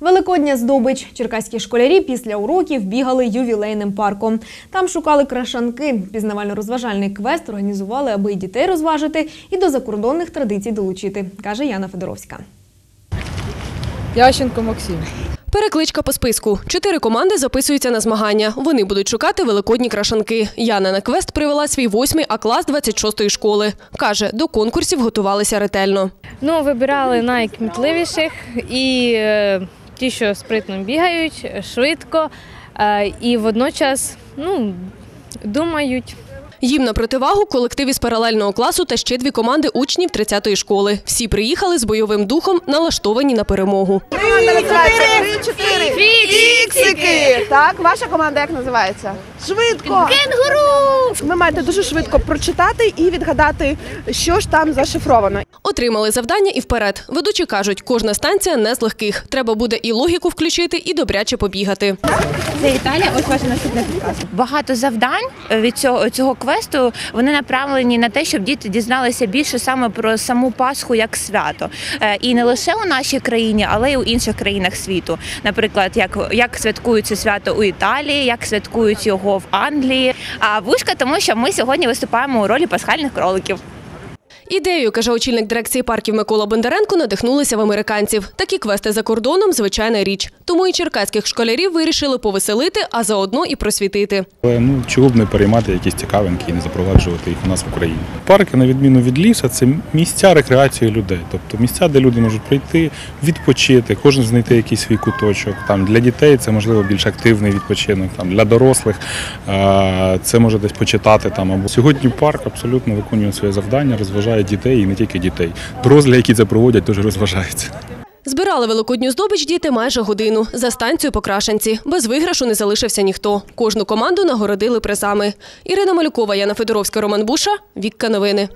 Великодня здобич. Черкаські школярі після уроків бігали ювілейним парком. Там шукали крашанки. Пізнавально-розважальний квест організували, аби і дітей розважити, і до закордонних традицій долучити, каже Яна Федоровська. Ященко Максим. Перекличка по списку. Чотири команди записуються на змагання. Вони будуть шукати великодні крашанки. Яна на квест привела свій восьмий А клас 26-ї школи. Каже, до конкурсів готувалися ретельно. Ну, вибирали найкмітливіших і е, ті, що спритно бігають, швидко е, і водночас ну, думають. Їм на противагу колектив із паралельного класу та ще дві команди учнів 30-ї школи. Всі приїхали з бойовим духом, налаштовані на перемогу. Три-чотири. Фіксики. Так, ваша команда як називається? Швидко. Кенгуру. Ви маєте дуже швидко прочитати і відгадати, що ж там зашифровано. Отримали завдання і вперед. Ведучі кажуть, кожна станція не з легких. Треба буде і логіку включити, і добряче побігати. Це Італія. Ось ваша наступна підказка. Багато завдань е, від цього цього квесту вони направлені на те, щоб діти дізналися більше саме про саму Пасху як свято. Е, І не лише у нашій країні, але й у інших країнах світу. Наприклад, як, як святкують свято у Італії, як святкують його в Англії. А вушка, тому що ми сьогодні виступаємо у ролі пасхальних кроликів. Ідеєю, каже очільник дирекції парків Микола Бондаренко, надихнулися в американців. Такі квести за кордоном звичайна річ. Тому і черкаських школярів вирішили повеселити, а заодно і просвітити. Але ну чого б не переймати якісь цікавинки і не запроваджувати їх у нас в Україні. Парки, на відміну від лісу, це місця рекреації людей, тобто місця, де люди можуть прийти, відпочити, кожен знайти якийсь свій куточок. Там для дітей це можливо більш активний відпочинок. Там для дорослих е, це може десь почитати там. Або сьогодні парк абсолютно виконує своє завдання, розважає дітей і не тільки дітей. Дорослі, які це проводять, теж розважаються. Збирали великодню здобич діти майже годину за станцію Покрашенці. Без виграшу не залишився ніхто. Кожну команду нагородили призами. Ірина Малюкова, Яна Федоровська, Роман Буша. Вікка новини.